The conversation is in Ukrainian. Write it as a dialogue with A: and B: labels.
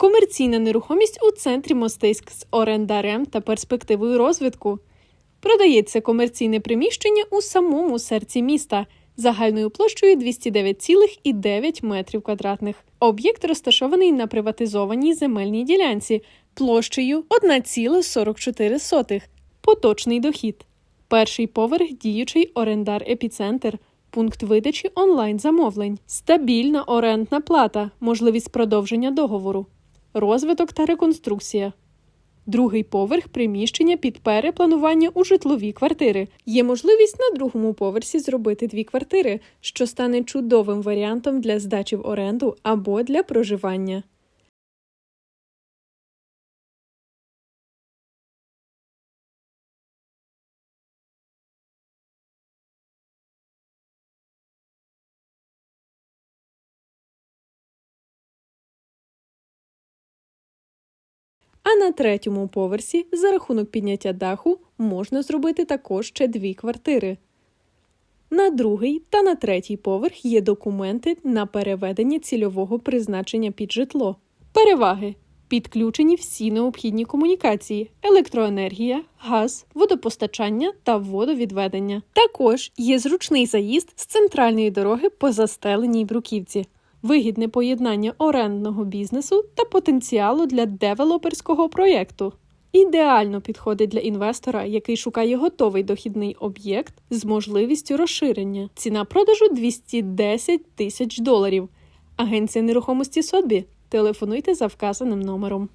A: Комерційна нерухомість у центрі Мостиськ з орендарем та перспективою розвитку. Продається комерційне приміщення у самому серці міста загальною площею 209,9 метрів квадратних. Об'єкт розташований на приватизованій земельній ділянці площею 1,44. Поточний дохід. Перший поверх діючий орендар епіцентр. Пункт видачі онлайн-замовлень, стабільна орендна плата, можливість продовження договору, розвиток та реконструкція. Другий поверх приміщення під перепланування у житлові квартири. Є можливість на другому поверсі зробити дві квартири, що стане чудовим варіантом для здачі в оренду або для проживання. А на третьому поверсі за рахунок підняття даху можна зробити також ще дві квартири. На другий та на третій поверх є документи на переведення цільового призначення під житло. Переваги: підключені всі необхідні комунікації: електроенергія, газ, водопостачання та водовідведення. Також є зручний заїзд з центральної дороги по застеленій бруківці. Вигідне поєднання орендного бізнесу та потенціалу для девелоперського проєкту. Ідеально підходить для інвестора, який шукає готовий дохідний об'єкт з можливістю розширення. Ціна продажу 210 тисяч доларів. Агенція нерухомості Сотбі. Телефонуйте за вказаним номером.